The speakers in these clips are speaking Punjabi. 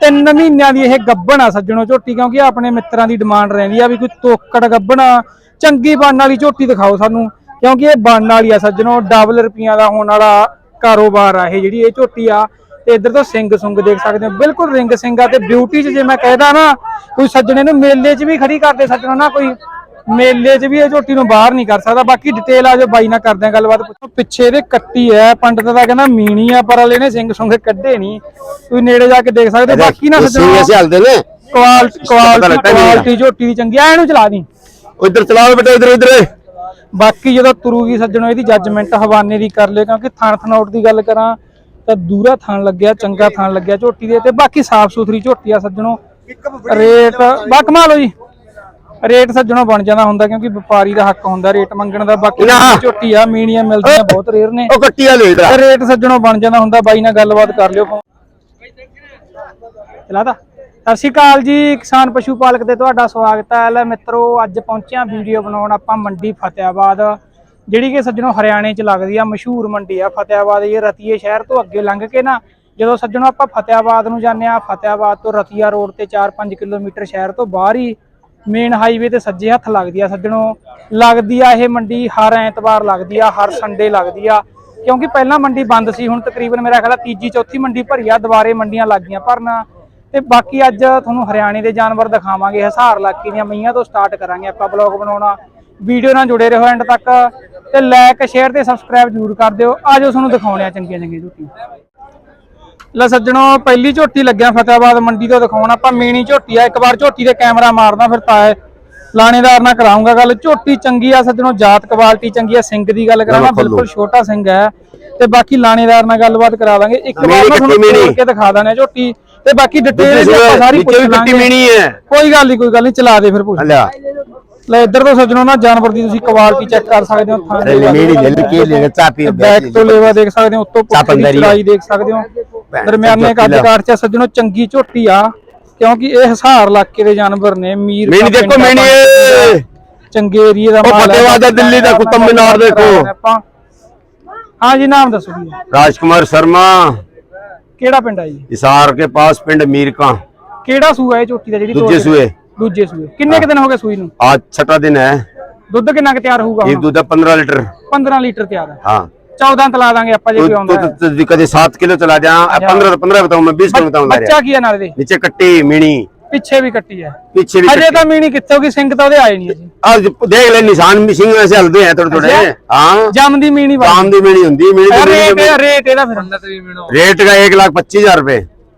ਤਿੰਨ ਮਹੀਨਿਆਂ ਦੀ ਇਹ ਗੱਬਣ ਆ ਸੱਜਣੋ ਝੋਟੀ, ਕਿਉਂਕਿ ਆਪਣੇ ਮਿੱਤਰਾਂ ਦੀ ਡਿਮਾਂਡ ਰਹਿੰਦੀ ਆ ਵੀ ਕੋਈ ਤੋਕੜ ਗੱਬਣ ਚੰਗੀ ਬਣ ਵਾਲੀ ਝੋਟੀ ਦਿਖਾਓ ਸਾਨੂੰ, ਕਿਉਂਕਿ ਇਹ ਬਣ ਵਾਲੀ ਆ ਸੱਜਣੋ, ਡਬਲ ਰੁਪਈਆ ਦਾ ਹੋਣ ਵਾਲਾ ਕਾਰੋਬਾਰ ਆ ਇਹ ਜਿਹੜੀ ਇਹ ਝੋਟੀ ਆ। ਤੇ ਇੱਧਰ ਤੋਂ ਸਿੰਘ ਸੁੰਗ ਦੇਖ ਸਕਦੇ ਹੋ, ਬਿਲਕੁਲ ਰਿੰਗ ਸਿੰਘ ਤੇ ਬਿਊਟੀ 'ਚ ਜੇ ਮੈਂ ਕਹਿਦਾ ਨਾ, ਕੋਈ ਸੱਜਣੇ ਨੂੰ ਮੇਲੇ 'ਚ ਵੀ ਖੜੀ ਕਰਦੇ ਸੱਜਣੋ ਨਾ ਕੋਈ। ਮੇਲੇ 'ਚ ਵੀ ਇਹ ਝੋਟੀ ਨੂੰ ਬਾਹਰ ਨਹੀਂ ਕਰ ਸਕਦਾ। ਬਾਕੀ ਡਿਟੇਲ ਆ ਜੋ ਬਾਈ ਨਾਲ ਕਰਦੇ ਆ ਗੱਲਬਾਤ। ਪਿੱਛੇ ਦੇ ਕੱਟੀ ਐ ਪੰਡਤ ਦਾ ਕਹਿੰਦਾ ਮੀਣੀ ਆ ਪਰ ਹਲੇ ਨੇ ਸਿੰਘ ਸੁੰਗ ਕੱਢੇ ਨਹੀਂ। ਤੁਸੀਂ ਨੇੜੇ ਜਾ ਕੇ ਦੇਖ ਸਕਦੇ ਬਾਕੀ ਨਾ ਸੱਜਣਾ ਅਸੀਂ ਹਲਦੇ ਨੇ? ਕੁਆਲਟੀ ਕੁਆਲਟੀ ਝੋਟੀ ਦੀ ਚੰਗੀ ਐ ਇਹਨੂੰ ਚਲਾ ਦੀ। ਉਧਰ ਚਲਾਓ ਬੇਟਾ ਇਧਰ ਇਧਰ। ਬਾਕੀ ਜਦੋਂ ਤੁਰੂਗੀ ਸੱਜਣੋ ਇਹਦੀ ਜੱਜਮੈਂਟ ਹਵਾਨੇ ਦੀ ਕਰ ਲਿਓ ਕਿਉਂਕਿ ਥਣ ਥਨੌਟ ਦੀ ਗੱਲ ਕਰਾਂ ਤਾਂ ਦੂਰਾ ਥਣ ਲੱਗਿਆ ਚੰਗਾ ਥਣ ਲੱਗਿਆ ਝੋਟੀ ਦੇ ਤੇ ਬਾਕੀ ਸਾਫ਼ ਸੁਥਰੀ ਝੋਟੀ ਆ ਸੱਜਣੋ। ਰੇਟ ਬਾ ਹੋ ਜੀ ਰੇਟ ਸੱਜਣੋਂ ਬਣ ਜਾਂਦਾ ਹੁੰਦਾ ਕਿਉਂਕਿ ਵਪਾਰੀ ਦਾ ਹੱਕ ਹੁੰਦਾ ਰੇਟ ਮੰਗਣ ਦਾ ਬਾਕੀ ਝੋਟੀ ਆ ਮੀਣੀਆਂ ਮਿਲਦੀਆਂ ਬਹੁਤ ਰੇਅਰ ਨੇ। ਉਹ ਕੱਟੀਆਂ ਲੈ। ਤਰਾ ਰੇਟ ਸੱਜਣੋਂ ਬਣ ਜਾਂਦਾ ਹੁੰਦਾ ਬਾਈ ਨਾਲ ਗੱਲਬਾਤ ਕਰ ਲਿਓ ਫੋਨ। ਚਲਾਦਾ ਸਤਿ ਸ਼੍ਰੀ ਅਕਾਲ ਜੀ ਕਿਸਾਨ ਪਸ਼ੂ ਪਾਲਕ ਤੇ ਤੁਹਾਡਾ ਸਵਾਗਤ ਹੈ। ਲੈ ਮਿੱਤਰੋ ਅੱਜ ਪਹੁੰਚਿਆ ਵੀਡੀਓ ਬਣਾਉਣ ਆਪਾਂ ਮੰਡੀ ਫਤਿਆਬਾਦ। ਜਿਹੜੀ ਕਿ ਸੱਜਣੋ ਹਰਿਆਣੇ ਚ ਲੱਗਦੀ ਆ ਮਸ਼ਹੂਰ ਮੰਡੀ ਆ ਫਤਿਆਬਾਦ। ਇਹ ਰਤੀਏ ਸ਼ਹਿਰ ਤੋਂ ਅੱਗੇ ਲੰਘ ਕੇ ਨਾ ਜਦੋਂ ਸੱਜਣੋ ਆਪਾਂ ਫਤਿਆਬਾਦ ਨੂੰ ਜਾਂਦੇ ਆ ਫਤਿਆਬਾਦ ਤੋਂ ਰਤੀਆ ਰੋਡ ਤੇ 4-5 ਕਿਲੋਮੀਟਰ ਸ਼ਹਿਰ ਤੋਂ ਬਾਹਰ ਹੀ ਮੇਨ ਹਾਈਵੇ ਤੇ ਸੱਜੇ ਹੱਥ ਲੱਗਦੀ ਆ, ਸੱਜਣੋ। ਲੱਗਦੀ ਆ ਇਹ ਮੰਡੀ, ਹਰ ਐਤਵਾਰ ਲੱਗਦੀ ਆ, ਹਰ ਸੰਡੇ ਲੱਗਦੀ ਆ। ਕਿਉਂਕਿ ਪਹਿਲਾਂ ਮੰਡੀ ਬੰਦ ਸੀ, ਹੁਣ ਤਕਰੀਬਨ ਮੇਰਾ ਖਿਆਲ ਤੀਜੀ, ਚੌਥੀ ਮੰਡੀ ਭਰੀ ਆ, ਦੁਬਾਰੇ ਮੰਡੀਆਂ ਲੱਗ ਗਈਆਂ ਭਰਨ। ਤੇ ਬਾਕੀ ਅੱਜ ਤੁਹਾਨੂੰ ਹਰਿਆਣੇ ਦੇ ਜਾਨਵਰ ਦਿਖਾਵਾਂਗੇ, ਹਸਾਰ ਇਲਾਕੇ ਦੀਆਂ ਮਈਆਂ ਤੋਂ ਸਟਾਰਟ ਕਰਾਂਗੇ ਆਪਾਂ ਬਲੌਗ ਬਣਾਉਣਾ। ਵੀਡੀਓ ਨਾਲ ਜੁੜੇ ਰਹੋ ਐਂਡ ਤੱਕ। ਤੇ ਲਾਈਕ ਸ਼ੇਅਰ ਤੇ ਸਬਸਕ੍ਰਾਈਬ ਜ਼ਰੂਰ ਕਰ ਦਿਓ। ਆਜੋ ਤੁਹਾਨੂੰ ਦਿਖਾਉਣੇ ਆ ਚੰਗੀਆਂ ਚੰਗੀਆਂ ਝੋਟੀਆਂ ਲੈ ਸੱਜਣੋ ਪਹਿਲੀ ਝੋਟੀ ਲੱਗਿਆ ਫਤਿਆਬਾਦ ਮੰਡੀ ਤੋਂ ਦਿਖਾਉਣ। ਆਪਾਂ ਮੀਣੀ ਝੋਟੀ ਆ ਇੱਕ ਵਾਰ ਝੋਟੀ ਤੇ ਕੈਮਰਾ ਮਾਰਨਾ ਫਿਰ ਤਾਂ ਲਾਣੇਦਾਰ ਨਾਲ ਕਰਾਉਂਗਾ ਗੱਲ। ਝੋਟੀ ਚੰਗੀ ਆ ਸੱਜਣੋ ਜਾਤ ਕੁਆਲਿਟੀ ਚੰਗੀ ਆ ਸਿੰਘ ਦੀ ਗੱਲ ਕਰਾਂਗਾ ਬਿਲਕੁਲ ਛੋਟਾ ਸਿੰਘ ਹੈ। ਤੇ ਬਾਕੀ ਲਾਣੇਦਾਰ ਨਾਲ ਗੱਲਬਾਤ ਕਰਾ ਲਾਂਗੇ ਇੱਕ ਵਾਰ ਤੁਹਾਨੂੰ ਕੇ ਦਿਖਾ ਦਾਂਗੇ ਝੋਟੀ। ਤੇ ਬਾਕੀ ਡਿਟੇਲ ਸਾਰੀ ਪੁੱਛ ਲਾਂਗੇ। ਕੋਈ ਗੱਲ ਨਹੀਂ ਕੋਈ ਗੱਲ ਨਹੀਂ ਚਲਾ ਦੇ ਫਿਰ ਪੁੱਛ। ਲੈ ਇੱਧਰ ਤੋਂ ਸੱਜਣੋ ਨਾ ਜਾਨਵਰ ਦੀ ਤੁਸੀਂ ਕੁਆਲਿਟੀ ਚੈੱਕ ਕਰ ਸਕਦੇ ਹੋ ਥਾਂ ਦੀ ਲੇੜੀ ਝਲ ਕੇ ਲੇੜਾ ਚਾਪੀ ਬੈਕ ਤੋਂ ਲੇਵਾ ਦੇਖ ਸਕਦੇ ਹੋ ਉੱਤੋਂ ਪੁੱਠੀ ਦੀ ਚੜਾਈ ਦੇਖ ਸਕਦੇ ਹੋ। ਦਰਮਿਆਨੇ ਕੱਦ ਕਾਠ ਚ ਸੱਜਣੋ ਚੰਗੀ ਝੋਟੀ ਆ ਕਿਉਂਕਿ ਇਹ ਹਿਸਾਰ ਇਲਾਕੇ ਦੇ ਜਾਨਵਰ ਨੇ ਮੀਰ ਮੈਨ ਦੇਖੋ ਮੈਨ ਚੰਗੇ ਏਰੀਏ ਦਾ ਮਾਲ ਹੈ ਫਤਿਹਵਾਦ ਦਿੱਲੀ ਦਾ ਕੁਤਬ ਮਿਨਾਰ ਦੇਖੋ। ਹਾਂ ਜੀ ਨਾਮ ਦੱਸੋ ਜੀ। ਰਾਜਕੁਮਾਰ ਸ਼ਰਮਾ। ਕਿਹੜਾ ਪਿੰਡ ਆ ਜੀ? ਹਿਸਾਰ ਕੇ ਪਾਸ ਪਿੰਡ ਮੀਰਕਾਂ। ਕਿਹੜਾ ਸੂਆ ਹੈ ਝੋਟੀ ਦਾ ਜਿਹੜੀ ਦੂਜੇ ਸੂਏ। ਦੂਜੇ ਸੂਏ ਕਿੰਨੇ ਕੁ ਦਿਨ ਹੋ ਗਏ ਸੂਈ ਨੂੰ आज छठा दिन है ਦੁੱਧ ਕਿੰਨਾ ਕੁ ਤਿਆਰ ਹੋਊਗਾ एक ਹੁਣ? दूध पंद्रह लीटर 15 ਲੀਟਰ ਤਿਆਰ ਹੈ हाँ 14 ਤਲਾ ਦਾਂਗੇ ਆਪਾਂ ਜੇ ਕੋਈ दूध ਆਉਂਦਾ ਹੈ। तो कभी सात किलो चला जा पंद्रह पंद्रह बताऊँ मैं बीस किलो बताऊँ ਬੱਚਾ ਕੀ ਹੈ ਨਾਲ ਦੇ नीचे कट्टी मीणी ਪਿੱਛੇ ਵੀ ਕੱਟੀ ਹੈ पीछे भी ਅਜੇ कट्टी। ਤਾਂ ਮੀਣੀ ਕਿੱਥੇ ਹੋਗੀ ਸਿੰਘ ਤਾਂ ਉਹਦੇ ਆਏ ਨਹੀਂ ਅਜੇ आज देख ले निशान मिसिंग ऐसे हल्दे हैं थोड़े थोड़े हाँ ਜੰਮਦੀ ਮੀਣੀ ਬਣ काम दी मीणी होंगी मीणी दी ਰੇਟ मीणी ਰੇਟ ਇਹਦਾ ਫਿਰ रेट का एक लाख पच्चीस हजार रुपए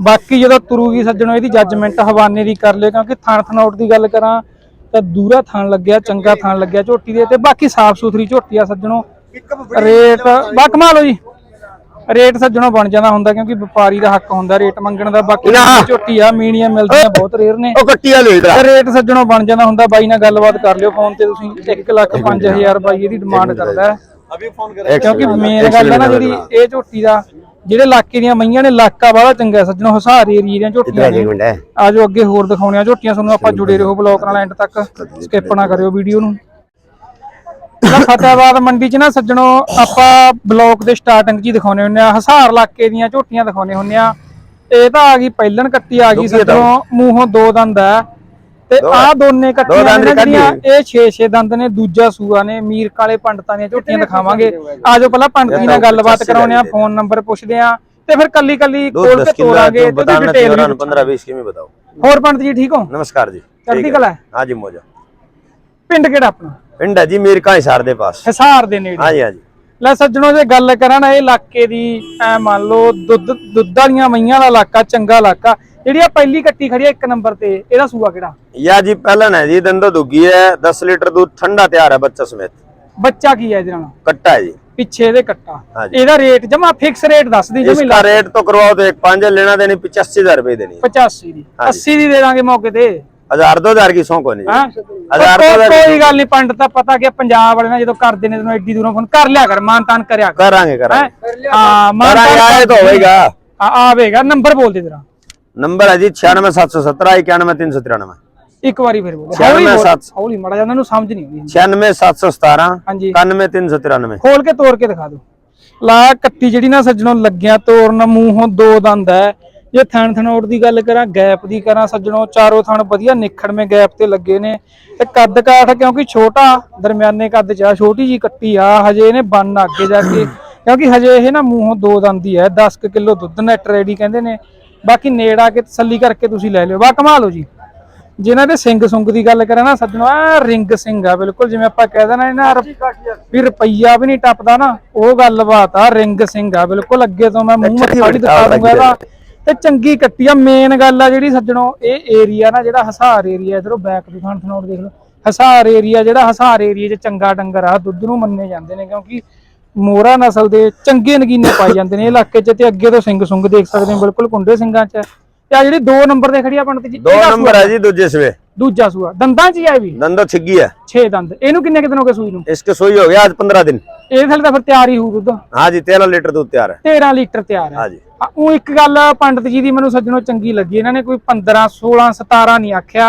ਬਾਕੀ ਜਦੋਂ ਤੁਰੂਗੀ ਸੱਜਣੋ ਇਹਦੀ ਜੱਜਮੈਂਟ ਹਵਾਨੇ ਦੀ ਕਰ ਲਿਓ ਕਿਉਂਕਿ ਥਾਣ ਥਨਾਉਟ ਦੀ ਗੱਲ ਕਰਾਂ ਤਾਂ ਦੂਰਾ ਥਾਣ ਲੱਗਿਆ ਚੰਗਾ ਥਾਣ ਲੱਗਿਆ ਝੋਟੀ ਦੇ ਤੇ ਬਾਕੀ ਸਾਫ਼ ਸੁਥਰੀ ਝੋਟੀ ਆ ਸੱਜਣੋ। ਰੇਟ ਬਾ ਕਮਾਲ ਹੋ ਜੀ। ਰੇਟ ਸੱਜਣੋ ਬਣ ਜਾਂਦਾ ਹੁੰਦਾ ਕਿਉਂਕਿ ਵਪਾਰੀ ਦਾ ਹੱਕ ਹੁੰਦਾ ਰੇਟ ਮੰਗਣ ਦਾ ਬਾਕੀ ਝੋਟੀ ਆ ਮੀਣੀਆਂ ਮਿਲਦੀਆਂ ਬਹੁਤ ਰੇਰ ਨੇ। ਉਹ ਕੱਟੀਆਂ ਲੈ ਲੈ ਰੇਟ ਸੱਜਣੋ ਬਣ ਜਾਂਦਾ ਹੁੰਦਾ ਬਾਈ ਨਾਲ ਗੱਲਬਾਤ ਕਰ ਲਿਓ ਫੋਨ ਤੇ ਤੁਸੀਂ 1 ਲੱਖ 5000 ਬਾਈ ਇਹਦੀ ਡਿਮਾਂਡ ਕਰਦਾ। ਅਭੀ ਫੋਨ ਕਰਾਂ ਕਿਉਂਕਿ ਮੇਨ ਗੱਲ ਹੈ ਨਾ ਜਿਹੜੀ ਇਹ ਝੋਟੀ ਦਾ ਜਿਹੜੇ ਇਲਾਕੇ ਦੀਆਂ ਮਈਆਂ ਨੇ ਇਲਾਕਾ ਬੜਾ ਚੰਗਾ ਸੱਜਣੋ ਹੁਸਾਰ ਏਰੀਏ ਦੀਆਂ ਝੋਟੀਆਂ ਨੇ। ਆਜੋ ਅੱਗੇ ਹੋਰ ਦਿਖਾਉਣੀਆਂ ਝੋਟੀਆਂ ਤੁਹਾਨੂੰ ਆਪਾਂ ਜੁੜੇ ਰਹੋ ਬਲੌਗ ਨਾਲ ਐਂਡ ਤੱਕ। ਸਕਿਪ ਨਾ ਕਰਿਓ ਵੀਡੀਓ ਨੂੰ। ਫਤਿਆਬਾਦ ਮੰਡੀ 'ਚ ਨਾ ਸੱਜਣੋ ਆਪਾਂ ਬਲੌਕ ਦੇ ਸਟਾਰਟਿੰਗ 'ਚ ਹੀ ਦਿਖਾਉਨੇ ਹੁੰਨੇ ਆ। ਹਸਾਰ ਇਲਾਕੇ ਦੀਆਂ ਝੋਟੀਆਂ ਦਿਖਾਉਣੇ ਹੁੰਨੇ ਆ। ਇਹ ਤਾਂ ਆ ਗਈ ਪਹਿਲਣ ਕੱਟੀ ਆ ਗਈ ਸੱਜਣੋ ਮੂੰਹੋਂ ਦੋ ਦੰਦ ਹੈ ਤੇ ਆ ਦੋਨੇ ਇਕੱਠੇ ਨੇ ਜਿਹੜੀਆਂ ਇਹ 6-6 ਦੰਦ ਨੇ ਦੂਜਾ ਸੂਆ ਨੇ ਮੀਰ ਕਾਲੇ ਪੰਡਤਾਂ ਦੀਆਂ ਝੋਟੀਆਂ ਦਿਖਾਵਾਂਗੇ। ਆਜੋ ਪਹਿਲਾਂ ਪੰਡਤ ਜੀ ਨਾਲ ਗੱਲਬਾਤ ਕਰਾਉਨੇ ਆ ਫੋਨ ਨੰਬਰ ਪੁੱਛਦੇ ਆ ਤੇ ਫਿਰ ਕੱਲੀ ਕੱਲੀ ਕੋਲ ਤੇ ਤੋਰਾਂਗੇ ਤੇ ਡਿਟੇਲ 15 20 ਕਿਵੇਂ ਬਤਾਓ। ਹੋਰ ਪੰਡਤ ਜੀ ਠੀਕ ਹੋ? ਨਮਸਕਾਰ ਜੀ ਚੜ੍ਹਦੀ ਕਲਾ ਹਾਂ? ਜੀ ਮੋਜਾ ਪਿੰਡ ਕਿਹੜਾ ਆਪਣਾ? ਪਿੰਡ ਹੈ ਜੀ ਮੀਰ ਕਾਂਸਾਰ ਦੇ ਪਾਸ। ਹਿਸਾਰ ਦੇ ਨੇੜੇ। ਹਾਂ ਜੀ ਹਾਂ ਜੀ। ਲੈ ਸੱਜਣੋ ਜੇ ਗੱਲ ਕਰਾਂ ਨਾ ਇਹ ਇਲਾਕੇ ਦੀ ਐ ਮੰਨ ਲਓ ਦੁੱਧ ਦੁੱਧ ਵਾਲੀਆਂ ਮਈਆਂ ਦਾ ਇਲਾਕਾ ਚੰਗਾ ਇਲਾਕਾ। ਜਿਹੜੀ ਆ ਪਹਿਲੀ ਕੱਟੀ ਖੜੀ ਆ ਇੱਕ ਨੰਬਰ ਤੇ ਇਹਦਾ ਸੂਆ ਕਿਹੜਾ? ਯਾ ਜੀ ਪਹਿਲਨ ਹੈ ਜੀ ਦੰਦੋ ਦੁੱਗੀ ਹੈ 10 ਲੀਟਰ ਦੁੱਧ ਠੰਡਾ ਤਿਆਰ ਹੈ ਬੱਚਾ ਸਮੇਤ। ਬੱਚਾ ਕੀ ਹੈ ਇਹਦੇ ਕੱਟਾ ਜੀ। ਪਿੱਛੇ ਦੇ ਕੱਟਾ। ਇਹਦਾ ਰੇਟ ਜਮਾ ਫਿਕਸ ਰੇਟ ਦੱਸ ਦੀ ਜਮੀ ਇਸਦਾ ਰੇਟ ਤੋਂ ਕਰਵਾਓ ਤੇ 5 ਲੈਣਾ ਦੇਣੀ 85000 ਰੁਪਏ ਦੇਣੀ 85 ਦੀ। 80 ਦੀ ਦੇ ਦਾਂਗੇ ਮੌਕੇ ਤੇ। ਹਜ਼ਾਰ ਦੋ ਹਜ਼ਾਰ ਕੀ ਸੌਂਕੋ ਨਹੀਂ। ਹਜ਼ਾਰ ਦੋ ਹਜ਼ਾਰ ਕੋਈ ਗੱਲ ਨਹੀਂ ਪੰਡਤ ਤਾਂ ਪਤਾ ਕਿ ਪੰਜਾਬ ਵਾਲੇ ਨਾ ਜਦੋਂ ਕਰਦੇ ਨੇ ਤੈਨੂੰ ਐਡੀ ਦੂਰੋਂ ਫੋਨ ਕਰ ਲਿਆ ਕਰ ਮਾਨਤਾਨ ਕਰਿਆ ਕਰਾਂਗੇ ਕਰਾਂਗੇ। ਹਾਂ ਮਾਨਤਾਨ ਆਏ ਤਾਂ ਹੋਵੇਗਾ। ਆਵੇਗਾ ਨੰਬਰ ਬੋਲ ਦੇ ਤੇਰਾ ਨੰਬਰ ਹੈ ਜੀ 9677191393 ਇੱਕ ਵਾਰੀ ਫਿਰ ਬੋਲੋ। ਹੌਲੀ ਹੌਲੀ ਮੜਾ ਜਾਂਦਾ ਨੂੰ ਸਮਝ ਨਹੀਂ ਆਉਂਦੀ। 96717 99393 ਖੋਲ ਕੇ ਤੋੜ ਕੇ ਦਿਖਾ ਦਿਓ। ਲਾ ਕੱਟੀ ਜਿਹੜੀ ਨਾ ਸੱਜਣੋਂ ਲੱਗਿਆ ਤੋੜਨ ਮੂੰਹੋਂ ਦੋ ਦੰਦ ਹੈ। ਜੇ ਥਣ ਥਣੋੜ ਦੀ ਗੱਲ ਕਰਾਂ ਗੈਪ ਦੀ ਕਰਾਂ ਸੱਜਣੋਂ ਚਾਰੋਂ ਥਣ ਵਧੀਆ ਨਿਖੜਵੇਂ ਗੈਪ ਤੇ ਲੱਗੇ ਨੇ। ਤੇ ਕੱਦ ਕਾਠ ਕਿਉਂਕਿ ਛੋਟਾ ਦਰਮਿਆਨੇ ਕੱਦ ਚ ਆ ਛੋਟੀ ਜੀ ਕੱਟੀ ਆ ਹਜੇ ਇਹਨੇ ਬੰਨ ਅੱਗੇ ਜਾ ਕੇ। ਕਿਉਂਕਿ ਹਜੇ ਇਹ ਨਾ ਮੂੰਹੋਂ ਦੋ ਦੰਦ ਹੀ ਹੈ 10 ਕਿਲੋ ਦੁੱਧ ਨੈਟ ਰੈਡੀ ਕਹਿੰਦੇ ਨੇ। ਬਾਕੀ ਨੇੜ ਆ ਕੇ ਤਸੱਲੀ ਕਰਕੇ ਤੁਸੀਂ ਲੈ ਲਿਓ। ਬਾ ਕਮਾ ਲਓ ਜੀ। ਜਿਨ੍ਹਾਂ ਦੇ ਸਿੰਘ ਸੁੰਗ ਦੀ ਗੱਲ ਕਰਾਂ ਨਾ ਸੱਜਣੋ ਆ ਰਿੰਗ ਸਿੰਘ ਆ ਬਿਲਕੁਲ ਜਿਵੇਂ ਆਪਾਂ ਕਹਿ ਦੇਣਾ ਇਹਨਾਂ ਵੀ ਰੁਪਈਆ ਵੀ ਨਹੀਂ ਟੱਪਦਾ ਨਾ ਉਹ ਗੱਲਬਾਤ ਆ ਰਿੰਗ ਸਿੰਘ ਆ ਬਿਲਕੁਲ ਅੱਗੇ ਤੋਂ ਮੈਂ ਮੂੰਹ ਮੱਥਾ ਵੀ ਦਿਖਾ ਦੂੰਗਾ ਇਹਦਾ। ਤੇ ਚੰਗੀ ਕੱਟੀ ਆ ਮੇਨ ਗੱਲ ਆ ਜਿਹੜੀ ਸੱਜਣੋ ਇਹ ਏਰੀਆ ਨਾ ਜਿਹੜਾ ਹਸਾਰ ਏਰੀਆ ਇਧਰੋਂ ਬੈਕ ਖਾਨ ਥਨੋੜ ਦੇਖ ਲਓ। ਹਸਾਰ ਏਰੀਆ ਜਿਹੜਾ ਹਸਾਰ ਏਰੀਆ 'ਚ ਚੰਗਾ ਡੰਗਰ ਆ ਦੁੱਧ ਨੂੰ ਮੰਨੇ ਜਾਂਦੇ ਨੇ ਕਿਉਂਕਿ ਮੋਰਾ ਨਸਲ ਦੇ ਚੰਗੇ ਨਗੀਨੇ ਪਾਏ ਜਾਂਦੇ ਨੇ ਇਲਾਕੇ 'ਚ ਤੇ ਅੱਗੇ ਤੋਂ ਸਿੰਘ ਸੁੰਗ ਦੇਖ ਸਕਦੇ ਹੋ ਬਿਲਕੁਲ ਕੁੰਡੇ ਸਿੰਘਾਂ 'ਚ। ਤੇ ਆ ਜਿਹੜੀ 2 ਨੰਬਰ ਤੇ ਖੜੀ ਆ ਪੰਡਤ ਜੀ ਦੋ ਨੰਬਰ ਆ ਜੀ ਦੂਜੇ ਸਵੇ ਦੂਜਾ ਸੂਆ। ਦੰਦਾਂ 'ਚ ਹੀ ਆ ਵੀ? ਦੰਦਾਂ ਛਿੱਗੀ ਆ। 6 ਦੰਦ। ਇਹਨੂੰ ਕਿੰਨੇ ਕਿ ਦਿਨ ਹੋ ਗਏ ਸੂਈ ਨੂੰ? ਇਸ ਕੇ ਸੂਈ ਹੋ ਗਿਆ ਅੱਜ 15 ਦਿਨ। ਇਹ ਥਲੇ ਤਾਂ ਫਿਰ ਤਿਆਰ ਹੀ ਹੋ ਦੁੱਧ ਹਾਂ ਜੀ 13 ਲੀਟਰ ਦੁੱਧ ਤਿਆਰ ਹੈ। 13 ਲੀਟਰ ਤਿਆਰ ਹੈ। ਹਾਂ ਜੀ। ਉਹ ਇੱਕ ਗੱਲ ਪੰਡਤ ਜੀ ਦੀ ਮੈਨੂੰ ਸੱਜਣੋ ਚੰਗੀ ਲੱਗੀ। ਇਹਨਾਂ ਨੇ ਕੋਈ 15 16 17 ਨਹੀਂ ਆਖਿਆ।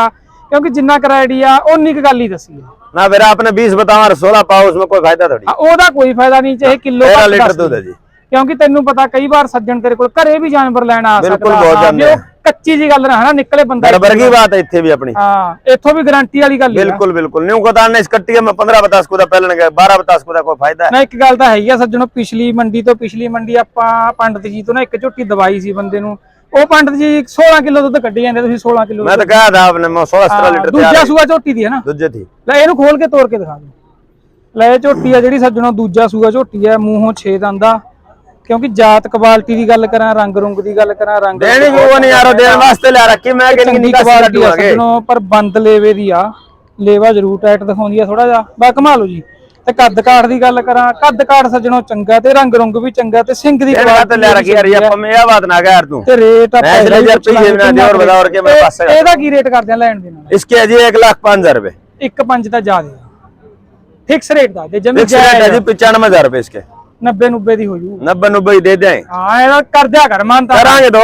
ਕਿਉਂਕਿ ਜਿੰਨਾ ਕਰਾਈਡੀ ਆ ਉਨੀ ਕੁ ਗੱਲ ਹੀ ਦੱਸੀ ਆ ना फिर आपने बीस बताओ और सोलह पाओ उसमें कोई फायदा थोड़ी ਆ, ਉਹਦਾ ਕੋਈ ਫਾਇਦਾ ਨਹੀਂ ਚਾਹੇ ਕਿਲੋ तेरह ਘੱਟ लीटर ਦੱਸ दूध ਦੇ। है जी ਕਿਉਂਕਿ ਤੈਨੂੰ ਪਤਾ ਕਈ ਵਾਰ ਸੱਜਣ ਤੇਰੇ ਕੋਲ ਘਰੇ ਵੀ ਜਾਨਵਰ ਲੈਣ ਆ ਸਕਦਾ ਬਿਲਕੁਲ ਬਹੁਤ ਹਾਂ, ਜਾਂਦੇ ਵੀ ਉਹ ਆ। ਕੱਚੀ ਜੀ ਗੱਲ ਨਾ ਹਨਾ ਨਿਕਲੇ ਬੰਦਾ बराबर की बात है इतने भी अपनी ਹਾਂ ਇੱਥੋਂ ਵੀ ਗਾਰੰਟੀ ਵਾਲੀ ਗੱਲ ਹੀ ਆ बिल्कुल बिल्कुल न्यू को दान इस कट्टी में पंद्रह बतास को पहले ने बारह बतास को कोई फायदा है ਨਾ ਇੱਕ ਗੱਲ ਤਾਂ ਹੈਗੀ ਆ ਸੱਜਣੋ ਪਿਛਲੀ ਮੰਡੀ ਤੋਂ ਪਿਛਲੀ ਮੰਡੀ ਆਪਾਂ ਪੰਡਤ ਜੀ ਤੋਂ ਨਾ ਇੱਕ ਝੋਟੀ ਦਵਾਈ ਸੀ ਬੰਦੇ ਨੂੰ ਉਹ ਪੰਡਤ ਜੀ 16 ਕਿਲੋ ਦੁੱਧ ਕੱਢੀ ਜਾਂਦੇ ਤੁਸੀਂ 16 ਕਿਲੋ ਮੈਂ ਤਾਂ ਕਹਾ ਦਾ ਆਪਨੇ ਮੈਂ 16 17 ਲੀਟਰ ਤਿਆਰ ਦੂਜਾ ਸੂਆ ਝੋਟੀ ਦੀ ਹੈ ਨਾ? ਦੂਜੇ ਦੀ। ਲੈ ਇਹਨੂੰ ਖੋਲ ਕੇ ਤੋੜ ਕੇ ਦਿਖਾ ਦੇ ਲੈ ਇਹ ਝੋਟੀ ਆ ਜਿਹੜੀ ਸੱਜਣਾ ਦੂਜਾ ਸੂਆ ਝੋਟੀ ਹੈ ਮੂੰਹੋਂ 6 ਦੰਦਾ ਕਿਉਂਕਿ ਜਾਤ ਕੁਆਲਿਟੀ ਦੀ ਗੱਲ ਕਰਾਂ ਰੰਗ ਰੰਗ ਦੀ ਗੱਲ ਕਰਾਂ ਰੰਗ ਦੇਣੀ ਉਹ ਨਹੀਂ ਯਾਰੋ ਦੇਣ ਵਾਸਤੇ ਲਿਆ ਰੱਖੀ ਮੈਂ ਕਿ ਨਹੀਂ ਨਿਕਾਸੀ ਕੱਢੂਗੇ ਪਰ ਬੰਦ ਲੇਵੇ ਦੀ ਆ। ਲੇਵਾ ਜ਼ਰੂਰ ਟਾਈਟ ਦਿਖਾਉਂਦੀ ਆ ਥੋੜਾ ਜਿਹਾ। ਬਾ ਕਮਾਲ ਜੀ। ਤੇ ਕੱਦ ਕਾਠ ਦੀ ਗੱਲ ਕਰਾਂ ਕੱਦ ਕਾਠ ਸੱਜਣੋ ਚੰਗਾ ਤੇ ਰੰਗ ਰੰਗ ਵੀ ਚੰਗਾ ਤੇ ਸਿੰਘ ਦੀ ਬਾਤ ਲੈ ਰੱਖੀ ਯਾਰ ਆਪਾਂ ਮੇਰਾ ਬਾਤ ਨਾ ਕਰ ਤੂੰ। ਤੇ ਰੇਟ ਇਹਦਾ ਕੀ ਰੇਟ ਕਰਦੇ ਆ ਲੈਣ ਦੇ ਨਾਲ ਇਸਕੇ ਜੀ 1 ਲੱਖ 5000 ਰੁਪਏ। 1.5 ਤਾਂ ਜ਼ਿਆਦਾ ਫਿਕਸ ਰੇਟ ਦਾ ਦੇ ਜਮੀ ਜਾਇਜ਼ ਜੀ 95000 ਰੁਪਏ ਇਸਕੇ 90 90 ਦੀ ਹੋ ਜੂ। 90 90 ਦੇ ਦੇ ਹਾਂ ਇਹਦਾ ਕਰ ਦਿਆ ਕਰ ਮਾਨਤਾ ਕਰਾਂਗੇ ਦੋ।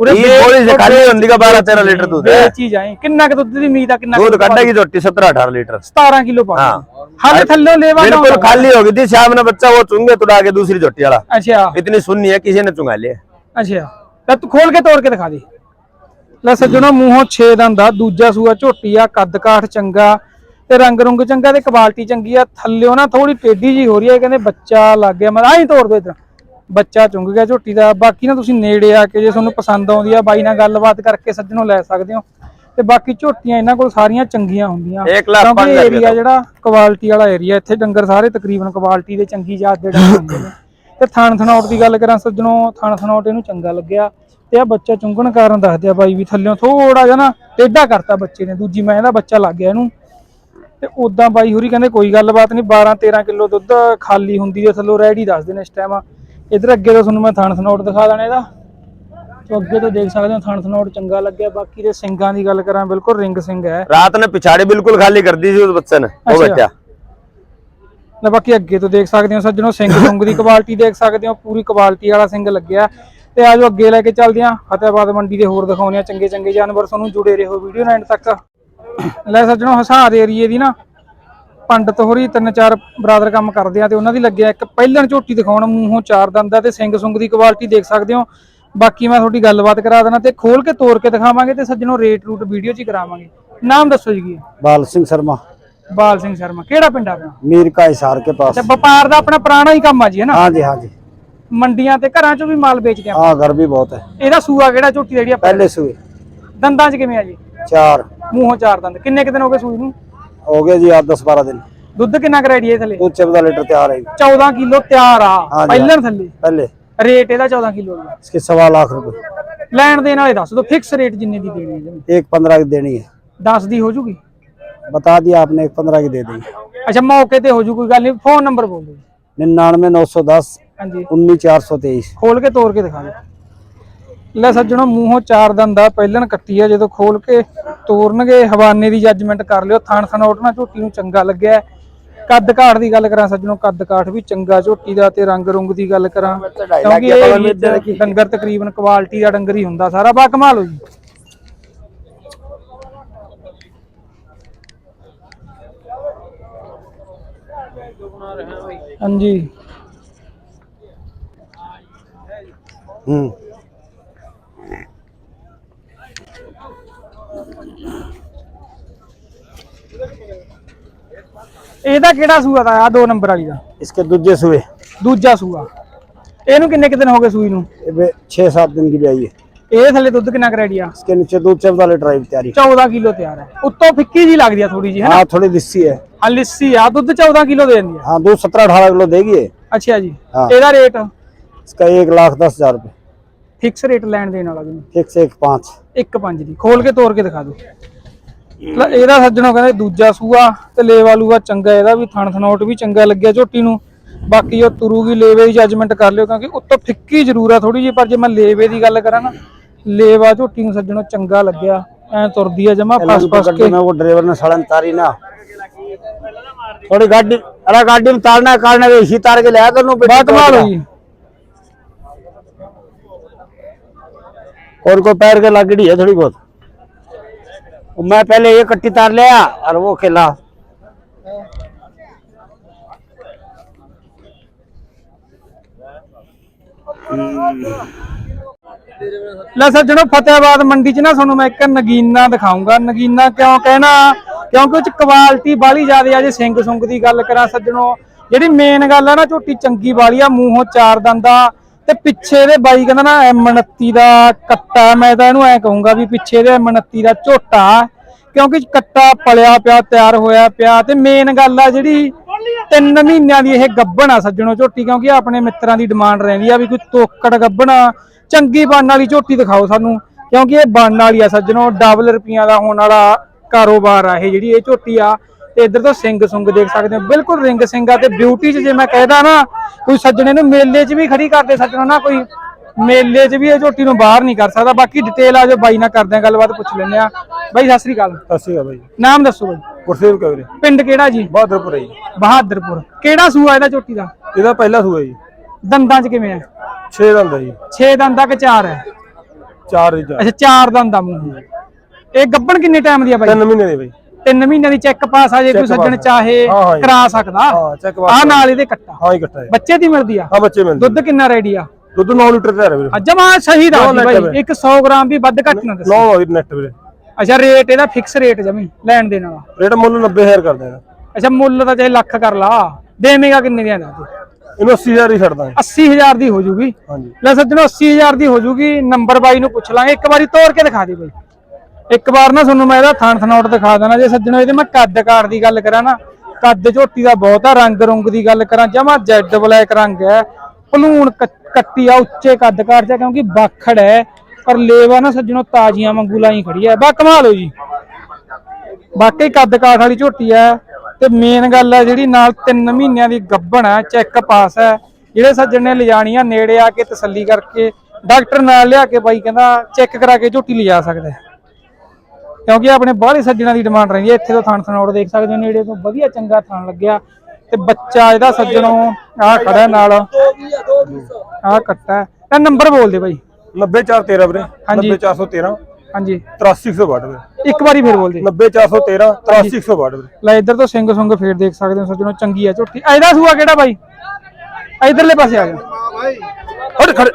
ਉਰੇ ਕਿਲੋ ਪਾ ਕੇ ਦੂਸਰੀ ਝੋਟੀ ਵਾਲਾ। ਇਤਨੀ ਸੁਣਨੀ ਹੈ ਕਿਸੇ ਨੇ ਚੁੰਗਾ ਲਿਆ। ਅੱਛਾ। ਤਾਂ ਤੂੰ ਖੋਲ ਕੇ ਤੋੜ ਕੇ ਦਿਖਾ ਦੇ। ਲੈ ਸੱਜਣਾ ਮੂੰਹੋਂ ਛੇ ਦੰਦ ਆ ਦੂਜਾ ਸੂਆ ਝੋਟੀ ਆ ਕੱਦ ਕਾਠ ਚੰਗਾ ਤੇ ਰੰਗ ਰੰਗ ਚੰਗਾ ਤੇ ਕੁਆਲਿਟੀ ਚੰਗੀ ਆ। ਥੱਲਿਓ ਨਾ ਥੋੜੀ ਟੇਢੀ ਜੀ ਹੋ ਰਹੀ ਹੈ ਕਹਿੰਦੇ ਬੱਚਾ ਲੱਗ ਗਿਆ। ਮੈਂ ਆਹੀ ਤੋੜ ਦੋ ਇਧਰ। ਬੱਚਾ ਚੁੰਗ ਗਿਆ ਝੋਟੀ ਦਾ। ਬਾਕੀ ਨਾ ਤੁਸੀਂ ਨੇੜੇ ਆ ਕੇ ਜੇ ਤੁਹਾਨੂੰ ਪਸੰਦ ਆਉਂਦੀ ਆ ਬਾਈ ਨਾਲ ਗੱਲਬਾਤ ਕਰਕੇ ਸੱਜਣੋਂ ਲੈ ਸਕਦੇ ਹੋ। ਤੇ ਬਾਕੀ ਝੋਟੀਆਂ ਇਹਨਾਂ ਕੋਲ ਸਾਰੀਆਂ ਚੰਗੀਆਂ ਹੁੰਦੀਆਂ। ਕਿਉਂਕਿ ਏਰੀਆ ਜਿਹੜਾ ਕੁਆਲਿਟੀ ਵਾਲਾ ਏਰੀਆ ਇੱਥੇ ਡੰਗਰ ਸਾਰੇ ਤਕਰੀਬਨ ਕੁਆਲਿਟੀ ਦੇ ਚੰਗੀ ਜਾਤ ਦੇ ਡੰਗਰ ਹੁੰਦੇ ਨੇ। ਤੇ ਥਣ ਥਣੌਟ ਦੀ ਗੱਲ ਕਰਾਂ ਸੱਜਣੋ ਥਣ ਥਣੌਟ ਇਹਨੂੰ ਚੰਗਾ ਲੱਗਿਆ। ਤੇ ਆ ਬੱਚਾ ਚੁੰਗਣ ਕਾਰਨ ਦੱਸਦੇ ਆ ਬਾਈ ਵੀ ਥੱਲਿਓਂ ਥੋੜਾ ਜਿਹਾ ਨਾ ਟੇਢਾ ਕਰਤਾ ਬੱਚੇ ਨੇ। ਦੂਜੀ ਮੈਂ ਇਹਦਾ ਬੱਚਾ ਲੱਗ ਗਿਆ ਇਹਨੂੰ। ਤੇ ਉਦਾਂ ਬਾਈ ਹੋਰੀ ਕਹਿੰਦੇ ਕੋਈ ਗੱਲਬਾਤ ਨਹੀਂ 12 13 ਕਿਲੋ ਦੁੱਧ ਖਾਲੀ ਹੁੰਦੀ ਹੈ ਥੱਲੋਂ ਰੈਡੀ ਦੱਸਦੇ ਨੇ ਇਸ ਟਾਈਮ ਇਧਰ ਅੱਗੇ ਤੋਂ ਤੁਹਾਨੂੰ ਮੈਂ ਥਾਣ ਸਨੋਟ ਦਿਖਾ ਦੇਣਾ ਇਹਦਾ। ਤੋ ਅੱਗੇ ਤੋਂ ਦੇਖ ਸਕਦੇ ਹੋ ਥਣ ਥਨੋਟ ਚੰਗਾ ਲੱਗਿਆ। ਬਾਕੀ ਦੇ ਸਿੰਘਾਂ ਦੀ ਗੱਲ ਕਰਾਂ ਬਿਲਕੁਲ ਰਿੰਗ ਸਿੰਘ ਹੈ। ਰਾਤ ਨੇ ਪਿਛਾੜੇ ਬਿਲਕੁਲ ਖਾਲੀ ਕਰਦੀ ਸੀ ਉਸ ਬੱਚੇ ਉਹ ਬੱਚਾ ਲੈ ਬਾਕੀ ਅੱਗੇ ਤੋਂ ਦੇਖ ਸਕਦੇ ਹੋ ਸੱਜਣੋ ਸਿੰਘ ਸੁੰਗ ਦੀ ਕੁਆਲਿਟੀ ਦੇਖ ਸਕਦੇ ਹੋ। ਪੂਰੀ ਕੁਆਲਿਟੀ ਵਾਲਾ ਸਿੰਘ ਲੱਗਿਆ। ਤੇ ਆਜੋ ਅੱਗੇ ਲੈ ਕੇ ਚੱਲਦੇ ਆ ਹਤਿਆਬਾਦ ਮੰਡੀ ਦੇ ਹੋਰ ਦਿਖਾਉਣੇ ਆ ਚੰਗੇ ਚੰਗੇ ਜਾਨਵਰ ਤੁਹਾਨੂੰ ਜੁੜੇ ਰਹੋ ਵੀਡੀਓ ਨਾਲ end ਤੱਕ। ਲੈ ਸੱਜਣੋ ਹਸਾਰ ਏਰੀਏ ਦੀ ਨਾ। ਪੰਡਤ ਹੋਰੀ ਤਿੰਨ ਚਾਰ ਬਰਾਦਰ ਕੰਮ ਕਰਦੇ ਆ ਤੇ ਉਹਨਾਂ ਦੀ ਲੱਗਿਆ ਇੱਕ ਪਹਿਲਣ ਝੋਟੀ ਦਿਖਾਉਣ ਮੂੰਹੋਂ ਚਾਰ ਦੰਦ ਆ ਤੇ ਸਿੰਘ ਸੁੰਗ ਦੀ ਕੁਆਲਿਟੀ ਦੇਖ ਸਕਦੇ ਹੋ ਬਾਕੀ ਮੈਂ ਤੁਹਾਡੀ ਗੱਲਬਾਤ ਕਰਾ ਦੇਣਾ ਤੇ ਖੋਲ ਕੇ ਤੋੜ ਕੇ ਦਿਖਾਵਾਂਗੇ ਤੇ ਸੱਜਣੋ ਰੇਟ ਰੂਟ ਵੀਡੀਓ 'ਚ ਹੀ ਕਰਾਵਾਂਗੇ ਨਾਮ ਦੱਸੋ ਜੀ ਕੀ ਹੈ बाल सिंह शर्मा ਬਾਲ ਸਿੰਘ ਸ਼ਰਮਾ ਕਿਹੜਾ ਪਿੰਡ ਆ ਆਪਣਾ मीर का हिसार के पास ਅੱਛਾ ਵਪਾਰ ਦਾ ਆਪਣਾ ਪੁਰਾਣਾ ਹੀ ਕੰਮ ਆ ਜੀ ਹੈ ਨਾ हाँ जी हाँ जी ਮੰਡੀਆਂ ਤੇ ਘਰਾਂ 'ਚੋਂ ਵੀ ਮਾਲ ਵੇਚਦੇ ਆ हाँ घर भी बहुत है ਇਹਦਾ ਸੂਆ ਕਿਹੜਾ ਝੋਟੀ ਜਿਹੜੀ ਆ पहले सुई ਦੰਦਾਂ 'ਚ ਕਿਵੇਂ ਆ ਜੀ चार ਮੂੰਹੋਂ ਚਾਰ ਦੰਦ ਕਿੰਨੇ ਕੁ ਦਿਨ ਹੋ ਗਏ ਸੂਈ ਨੂੰ हो गए जी आठ दस बारह दिन ਦੁੱਧ ਕਿੰਨਾ ਕੁ ਰੈਡੀ ਹੈ ਥੱਲੇ दूध चौदह लीटर तैयार है 14 ਕਿਲੋ ਤਿਆਰ ਆ ਹਾਂਜੀ। ਪਹਿਲਾਂ ਥੱਲੇ पहले ਰੇਟ ਇਹਦਾ 14 ਕਿਲੋ ਦਾ इसके सवा लाख रुपए ਲੈਣ ਦੇਣ ਵਾਲੇ ਦੱਸ ਦੋ ਫਿਕਸ ਰੇਟ ਜਿੰਨੇ ਦੀ ਦੇਣੀ ਹੈ ਜੀ एक पंद्रह की देनी है 10 ਦੀ ਹੋ ਜੂਗੀ बता दिया आपने एक पंद्रह की दे दी ਅੱਛਾ ਮੌਕੇ ਤੇ ਹੋ ਜੂ ਕੋਈ ਗੱਲ ਨਹੀਂ ਫੋਨ ਨੰਬਰ ਬੋਲ ਦਿਓ ਜੀ। निन्यानवे नौ सौ दस ਹਾਂਜੀ उन्नीस चार सौ तेईस ਖੋਲ ਕੇ ਤੋੜ ਕੇ ਦਿਖਾ ਦਿਓ ਲੈ ਸੱਜਣਾ ਮੂੰਹੋਂ ਚਾਰ ਦੰਦ ਪਹਿਲਣ ਕੱਟੀ ਆ ਜਦੋਂ ਖੋਲ ਕੇ ਤੋਰਨਗੇ ਹਵਾਨੇ ਦੀ ਜੱਜਮੈਂਟ ਕਰ ਲਿਓ। ਥਾਣ ਸਨੋਟ ਨਾਲ ਝੋਟੀ ਨੂੰ ਚੰਗਾ ਲੱਗਿਆ। ਕੱਦ ਘਾਟ ਦੀ ਗੱਲ ਕਰਾਂ ਸੱਜਣੋ ਕੱਦ ਘਾਟ ਵੀ ਚੰਗਾ ਝੋਟੀ ਦਾ ਤੇ ਰੰਗ ਰੁੰਗ ਦੀ ਗੱਲ ਕਰਾਂ। ਕਿਉਂਕਿ ਇਹ ਡੰਗਰ ਤਕਰੀਬਨ ਕੁਆਲਿਟੀ ਦਾ ਡੰਗਰ ਹੀ ਹੁੰਦਾ ਸਾਰਾ ਬਾ ਕਮਾਲ ਹੋ ਜੀ। ਹਾਂਜੀ। ਹੂੰ। ਇਹਦਾ ਕਿਹੜਾ ਸੂਆ ਦਾ ਆ ਦੋ ਨੰਬਰ ਵਾਲੀ ਦਾ इसके दूजे सुए ਦੂਜਾ ਸੂਆ ਇਹਨੂੰ ਕਿੰਨੇ ਕੁ ਦਿਨ ਹੋ ਗਏ ਸੂਈ ਨੂੰ ये बे- छह सात दिन की भी आई है ਇਹ ਥੱਲੇ ਦੁੱਧ ਕਿੰਨਾ ਕਰੈਡੀ ਆ इसके नीचे दूध चौदह लीटर आई तैयारी 14 ਕਿਲੋ ਤਿਆਰ ਹੈ ਉੱਤੋਂ ਫਿੱਕੀ ਜੀ ਲੱਗਦੀ ਆ ਥੋੜੀ ਜੀ ਹੈ ਨਾ हाँ थोड़ी लिस्सी है ਆ ਲਿੱਸੀ ਆ ਦੁੱਧ 14 ਕਿਲੋ ਦੇ ਦਿੰਦੀ ਆ हाँ दूध सत्रह अठारह किलो देगी ये ਅੱਛਾ ਜੀ ਹਾਂ। ਇਹਦਾ ਰੇਟ इसका एक लाख दस हजार रुपये ਫਿਕਸ ਰੇਟ ਲੈਣ ਦੇਣ ਵਾਲਾ ਜੀ एक से एक पाँच ਇੱਕ ਪੰਜ ਦੀ ਖੋਲ ਕੇ ਤੋੜ ਕੇ ਦਿਖਾ ਦਿਓ ਲੈ ਇਹਦਾ ਸੱਜਣੋ ਕਹਿੰਦੇ ਦੂਜਾ ਸੂਆ ਤੇ ਲੇਵਾ ਲੂਆ ਚੰਗਾ ਇਹਦਾ ਵੀ ਥਣ ਥਣੋਟ ਵੀ ਚੰਗਾ ਲੱਗਿਆ ਝੋਟੀ ਨੂੰ ਬਾਕੀ ਉਹ ਤੁਰੂਗੀ ਲੇਵੇ ਦੀ ਜੱਜਮੈਂਟ ਕਰ ਲਿਓ ਕਿਉਂਕਿ ਉੱਤੋਂ ਫਿੱਕੀ ਜ਼ਰੂਰ ਆ ਥੋੜੀ ਜਿਹੀ ਪਰ ਜੇ ਮੈਂ ਲੇਵੇ ਦੀ ਗੱਲ ਕਰਾਂ ਨਾ ਲੇਵਾ ਝੋਟੀ ਨੂੰ ਸੱਜਣੋ ਚੰਗਾ ਲੱਗਿਆ ਐ ਤੁਰਦੀ ਆ ਜਮਾ ਫਸ ਫਸ गड्ढे ਕੇ में वो ड्राइवर ने सड़न तारी ना थोड़ी गाड़ी अरे गाड़ी में तारना काटना के इसी तार के लाया दोनों ਬਾ ਕਮਾਲ ਹੋ ਜੀ और को पैर के लगड़ी है थोड़ी बहुत वो मैं पहले ये कट्टी तार लिया और वो खेला ਲੈ ਸੱਜਣੋ ਫਤਿਆਬਾਦ ਮੰਡੀ 'ਚ ਨਾ ਤੁਹਾਨੂੰ ਮੈਂ ਇੱਕ ਨਗੀਨਾ ਦਿਖਾਉਂਗਾ ਨਗੀਨਾ ਕਿਉਂ ਕਹਿਣਾ ਕਿਉਂਕਿ ਉਹ 'ਚ ਕੁਆਲਿਟੀ ਬਾਲੀ ਜ਼ਿਆਦਾ ਆ ਜੇ ਸਿੰਘ ਸੁੰਗ ਦੀ ਗੱਲ ਕਰਾਂ ਸੱਜਣੋ ਜਿਹੜੀ ਮੇਨ ਗੱਲ ਆ ਨਾ ਝੋਟੀ ਚੰਗੀ ਵਾਲੀ ਆ ਮੂੰਹੋਂ ਚਾਰ ਦੰਦਾ ਤੇ ਪਿੱਛੇ ਦੇ ਬਾਈ ਕਹਿੰਦਾ ਨਾ M29 ਦਾ ਕੱਟਾ ਮੈਂ ਤਾਂ ਇਹਨੂੰ ਐ ਕਹੂੰਗਾ ਵੀ ਪਿੱਛੇ ਦੇ M29 ਦਾ ਝੋਟਾ ਕਿਉਂਕਿ ਕੱਟਾ ਪਲਿਆ ਪਿਆ ਤਿਆਰ ਹੋਇਆ ਪਿਆ ਤੇ ਮੇਨ ਗੱਲ ਆ ਜਿਹੜੀ ਤਿੰਨ ਮਹੀਨਿਆਂ ਦੀ ਇਹ ਗੱਬਣ ਆ ਸੱਜਣੋ ਝੋਟੀ ਕਿਉਂਕਿ ਆਪਣੇ ਮਿੱਤਰਾਂ ਦੀ ਡਿਮਾਂਡ ਰਹਿੰਦੀ ਆ ਵੀ ਕੋਈ ਤੋਕੜ ਗੱਭਣ ਆ, ਚੰਗੀ ਬਣ ਵਾਲੀ ਝੋਟੀ ਦਿਖਾਓ ਸਾਨੂੰ ਕਿਉਂਕਿ ਇਹ ਬਣ ਵਾਲੀ ਆ ਸੱਜਣੋ ਡਬਲ ਰੁਪਈਆ ਦਾ ਹੋਣ ਵਾਲਾ ਕਾਰੋਬਾਰ ਆ ਇਹ ਜਿਹੜੀ ਇਹ ਝੋਟੀ ਆ। ਤੇ ਇੱਧਰ ਤੋਂ ਸਿੰਘ ਸੁੰਗ ਦੇਖ ਸਕਦੇ ਹੋ। ਬਿਲਕੁਲ ਰਿੰਗ ਸਿੰਘਾ ਤੇ ਬਿਊਟੀ ਜੇ ਮੈਂ ਕਹਿਦਾ ਨਾ ਕੋਈ ਸੱਜਣੇ ਨੂੰ ਮੇਲੇ 'ਚ ਵੀ ਖੜੀ ਕਰਦੇ ਸੱਜਣਾ ਨਾ ਕੋਈ ਮੇਲੇ 'ਚ ਵੀ ਇਹ ਝੋਟੀ ਨੂੰ ਬਾਹਰ ਨਹੀਂ ਕਰ ਸਕਦਾ। ਬਾਕੀ ਡਿਟੇਲ ਆ ਜੋ ਬਾਈ ਨਾਲ ਕਰਦੇ ਆ ਗੱਲਬਾਤ ਪੁੱਛ ਲੈਂਦੇ ਆ ਬਾਈ ਸਤਿ ਸ੍ਰੀ ਅਕਾਲ। ਸਤਿ ਬਾਈ। ਨਾਮ ਦੱਸੋ ਬਾਈ। ਗੁਰਸੇਵ ਕਵਰੇ ਪਿੰਡ ਕਿਹੜਾ ਜੀ? ਬਹਾਦਰਪੁਰ ਜੀ। ਬਹਾਦਰਪੁਰ। ਕਿਹੜਾ ਸੂਆ ਇਹਦਾ ਝੋਟੀ ਦਾ? ਇਹਦਾ ਪਹਿਲਾ ਸੂਆ ਜੀ। ਦੰਦਾਂ 'ਚ ਕਿਵੇਂ ਆ 6 ਦੰਦ ਜੀ। 6 ਦੰਦਾਂ ਕਿ 4 ਹੈ? 4 ਜੀ ਅੱਛਾ 4 ਦੰਦਾਂ ਮੂੰਹ। ਇਹ ਗੱਬਣ ਕਿੰਨੇ ਟਾਈਮ ਦੀ ਆ ਬਾਈ? 3 ਮਹੀਨੇ ਦੀ ਬਾਈ। 3 ਮਹੀਨਿਆਂ ਦੀ ਚੈੱਕ ਪਾਸ ਆ ਜੇ ਕੋਈ ਸੱਜਣ। ਚਾਹੇ ਹਾਂ, ਹਾਂ। ਕਰਾ ਸਕਦਾ ਹਾਂ ਆ। ਨਾਲ ਇਹਦੇ ਕੱਟਾ। ਹਾਂ ਹੀ ਹੈ ਬੱਚੇ ਦੀ ਮਿਲਦੀ ਆ। ਹਾਂ ਬੱਚੇ ਮਿਲਦੇ ਦੁੱਧ ਕਿੰਨਾ ਰੈਡੀ ਆ? ਦੁੱਧ 9 ਲੀਟਰ ਤੇ ਆ ਰਿਹਾ ਵੀਰੇ। ਅੱਜ ਮਾ ਸਹੀ ਦੀ ਬਾਈ ਹੈ। ਇੱਕ 100 ਗ੍ਰਾਮ ਵੀ ਵੱਧ ਘੱਟ ਨਾ ਦੱਸ। 9 ਆ ਨੈਟ ਵੀਰੇ। ਅੱਛਾ ਰੇਟ ਇਹਦਾ ਫਿਕਸ ਰੇਟ ਜਮੀ ਲੈਣ ਦੇਣ ਵਾਲਾ। ਰੇਟ ਮੁੱਲ 90000 ਕਰ ਦੇਣਾ। ਅੱਛਾ ਮੁੱਲ ਤਾਂ ਚਾਹੇ ਲੱਖ ਕਰ ਲਾ। ਦੇਵੇਂਗਾ ਕਿੰਨੇ ਦਾ ਇਹਨੂੰ 80000 ਹੀ ਛੱਡ ਦਾਂਗੇ। 80000 ਦੀ ਹੋ ਜੂਗੀ। ਹਾਂਜੀ। ਲੈ ਸੱਜਣੋ 80000 ਦੀ ਹੋ ਜੂਗੀ ਨੰਬਰ ਬਾਈ ਨੂੰ ਪੁੱਛ ਲਾਂਗੇ। ਇੱਕ ਵਾਰੀ ਤੋੜ ਕੇ ਦਿਖਾ ਦੇ ਬਾਈ। ਇੱਕ ਵਾਰ ਨਾ ਤੁਹਾਨੂੰ ਮੈਂ ਇਹਦਾ ਥਾਣ ਥਨੌਟ ਦਿਖਾ ਦੇਣਾ, ਜੇ ਸੱਜਣੋ ਇਹਦੇ ਮੈਂ ਕੱਦ ਕਾਰ ਦੀ ਗੱਲ ਕਰਾਂ ਨਾ, ਕੱਦ ਝੋਟੀ ਦਾ ਬਹੁਤਾ ਆ, ਰੰਗ ਰੁੰਗ ਦੀ ਗੱਲ ਕਰਾਂ, ਜਮਾ ਜੈਡ ਬਲੈਕ ਰੰਗ ਹੈ, ਭਲੂਣ ਕ- ਕੱਟੀ ਆ, ਉੱਚੇ ਕੱਦ ਕਾਰ ਚ ਕਿਉਂਕਿ ਬਾਖੜ ਹੈ, ਪਰ ਲੇਵਾ ਨਾ ਸੱਜਣੋ ਤਾਜ਼ੀਆਂ ਵਾਂਗੂ ਲਾਈ ਖੜੀ ਹੈ ਬਾ, ਕਮਾਲ ਹੋ ਜੀ ਬਾਕੀ ਕੱਦ ਕਾਠ ਵਾਲੀ ਝੋਟੀ ਹੈ, ਤੇ ਮੇਨ ਗੱਲ ਹੈ ਜਿਹੜੀ ਨਾਲ 3 ਮਹੀਨਿਆਂ ਦੀ ਗੱਭਣ ਹੈ, ਚੈੱਕ ਪਾਸ ਹੈ, ਜਿਹੜੇ ਸੱਜਣ ਨੇ ਲਿਜਾਣੀ ਆ ਨੇੜੇ ਆ ਕੇ ਤਸੱਲੀ ਕਰਕੇ, ਡਾਕਟਰ ਨਾਲ ਲਿਆ ਕੇ ਬਾਈ ਕਹਿੰਦਾ ਚੈੱਕ ਕਰਾ ਕੇ ਝੋਟੀ ਲਿਜਾ ਸਕਦਾ ਹੈ। ਕਿਉਂਕਿ ਆਪਣੇ ਬਾਹਲੇ ਸੱਜਣਾ ਦੀ ਡਿਮਾਂਡ ਰਹਿੰਦੀ ਹੈ। ਇੱਥੇ ਤੋਂ ਥਣ ਥਣੋੜ ਦੇਖ ਸਕਦੇ ਹੋ ਨੇੜੇ ਤੋਂ ਵਧੀਆ ਚੰਗਾ ਥਣ ਲੱਗਿਆ। ਤੇ ਬੱਚਾ ਇਹਦਾ ਸੱਜਣੋਂ ਆਹ ਖੜਾ ਹੈ ਨਾਲ। ਆਹ ਕੱਟਾ ਹੈ। ਇਹ ਨੰਬਰ ਬੋਲ ਦੇ ਬਾਈ। 90413 ਵੀਰੇ। ਹਾਂਜੀ। 90413 ਹਾਂਜੀ। 83162 ਵੀਰੇ। ਇੱਕ ਵਾਰੀ ਫੇਰ ਬੋਲ ਦੇ। 90413 83162 ਵੀਰੇ। ਲੈ ਇੱਧਰ ਤੋਂ ਸਿੰਘ ਸੁੰਗ ਫੇਰ ਦੇਖ ਸਕਦੇ ਹੋ ਸੱਜਣੋ ਚੰਗੀ ਆ ਝੋਟੀ। ਇਹਦਾ ਸੂਆ ਕਿਹੜਾ ਬਾਈ? ਇਧਰਲੇ ਪਾਸੇ ਆ ਜਾ ਖੜ ਖੜ।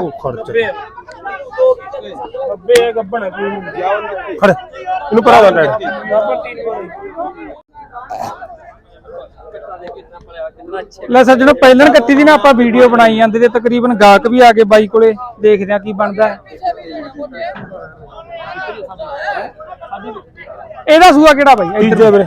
ਉਹ ਖੜ ਚ ਬੱਬੇ ਗੱਬਣ ਖੜ। ਇਹਨੂੰ ਪਰਾ ਦਾ ਨੈਟ ਲੈ ਸੱਜਣੋ ਪਹਿਲਾਂ ਕੱਟੀ ਦੀ ਨਾ ਆਪਾਂ ਵੀਡੀਓ ਬਣਾਈ ਜਾਂਦੇ ਤੇ ਤਕਰੀਬਨ ਗਾਹਕ ਵੀ ਆ ਕੇ ਬਾਈ ਕੋਲੇ ਦੇਖਦੇ ਆ ਕੀ ਬਣਦਾ ਹੈ। ਇਹਦਾ ਸੂਆ ਕਿਹੜਾ ਬਾਈ? ਇੱਧਰ ਤੀਜੇ ਵੀਰੇ।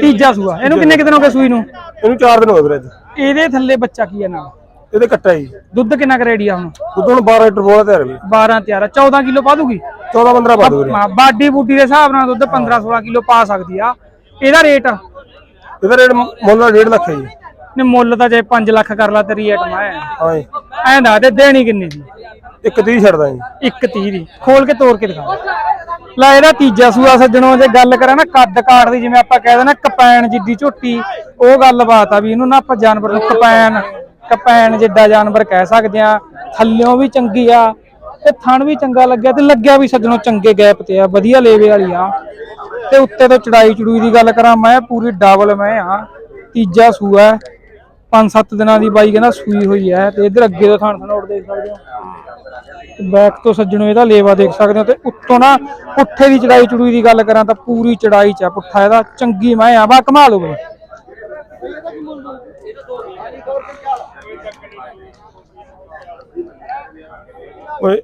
ਤੀਜਾ ਸੂਆ। ਇਹਨੂੰ ਕਿੰਨੇ ਕੁ ਦਿਨ ਹੋ ਗਏ ਸੂਈ ਨੂੰ? ਇਹਨੂੰ 4 ਦਿਨ ਹੋ ਗਏ ਵੀਰੇ ਅੱਜ। ਇਹਦੇ ਥੱਲੇ ਬੱਚਾ ਕੀ ਹੈ ਨਾਲ ਇਹਦੇ ਕੱਟਾ ਜੀ। ਦੁੱਧ ਕਿੰਨਾ ਕੁ ਰੈਡੀ ਆ ਹੁਣ? ਦੁੱਧ ਹੁਣ 12 ਲੀਟਰ ਬੋਲਾ ਤਿਆਰ ਵੀ 12 13 14 ਕਿਲੋ ਪਾ ਦੂਗੀ? 14 15 ਪਾ ਦੋ ਵੀਰੇ। ਬਾਡੀ ਬੂਡੀ ਦੇ ਹਿਸਾਬ ਨਾਲ ਦੁੱਧ 15 16 ਕਿਲੋ ਪਾ ਸਕਦੀ ਆ। ਇਹਦਾ ਰੇਟ? ਇਹਦਾ ਰੇਟ ਮੁੱਲ 1.5 ਲੱਖ ਹੈ ਜੀ। ਨੇ ਮੁੱਲ ਤਾਂ ਜੇ 5 ਲੱਖ ਕਰ ਲਾ ਤੇਰੀ ਐਟਮ ਐ ਹਾਂ ਐਂ ਦੇ ਦੇਣੀ ਕਿੰਨੀ ਦੀ? ਇੱਕ 30 ਛੱਡਦਾ ਜੀ 130 ਦੀ। ਖੋਲ ਕੇ ਤੋੜ ਕੇ ਦਿਖਾ। ਲੈ ਇਹਦਾ ਤੀਜਾ ਸੂਆ ਸੱਜਣੋ ਜੇ ਗੱਲ ਕਰਾਂ ਨਾ ਕੱਦ ਕਾਠ ਦੀ ਜਿਵੇਂ ਆਪਾਂ ਕਹਿ ਦਿੰਦੇ ਨਾ ਕਪੈਣ ਜਿੱਡੀ ਝੋਟੀ ਉਹ ਗੱਲਬਾਤ ਆ ਵੀ ਇਹਨੂੰ ਨਾ ਆਪਾਂ ਜਾਨਵਰ ਨੂੰ ਕਪੈਣ ਕਪੈਣ ਜਿੱਡਾ ਜਾਨਵਰ ਕਹਿ ਸਕਦੇ ਆ ਥੱਲਿਓਂ ਵੀ ਚੰਗੀ ਆ ਤੇ ਥਣ ਵੀ ਚੰਗਾ ਲੱਗਿਆ ਤੇ ਲੱਗਿਆ ਵੀ ਸੱਜਣੋ ਚੰਗੇ ਗੈਪ ਤੇ ਆ, ਵਧੀਆ ਲੇਵੇ ਵਾਲੀ ਆ। ਤੇ ਉੱਤੇ ਤੋਂ ਚੜਾਈ ਚੜੂਈ ਦੀ ਗੱਲ ਕਰਾਂ ਮੈਂ, ਪੂਰੀ ਡਬਲ ਮੈਂ ਆ, ਤੀਜਾ ਸੂਆ ਪੰਜ ਸੱਤ ਦਿਨਾਂ ਦੀ ਬਾਈ ਕਹਿੰਦਾ ਸੂਈ ਹੋਈ ਹੈ ਤੇ ਇਧਰ ਅੱਗੇ ਤੋਂ ਥਣ ਥਣੋੜ ਦੇਖ ਸਕਦੇ ਹੋ। ਬੈਕ ਤੋਂ ਸੱਜਣੋ ਇਹਦਾ ਲੇਵਾ ਦੇਖ ਸਕਦੇ ਹੋ ਤੇ ਉੱਤੋਂ ਨਾ ਪੁੱਠੇ ਦੀ ਚੜਾਈ ਚੜੂਈ ਦੀ ਗੱਲ ਕਰਾਂ ਤਾਂ ਪੂਰੀ ਚੜਾਈ ਚ ਆ ਪੁੱਠਾ ਇਹਦਾ, ਚੰਗੀ ਮੈਂ ਆ ਬਾ ਕਮਾ ਲਓ ਬਈ ਓਏ।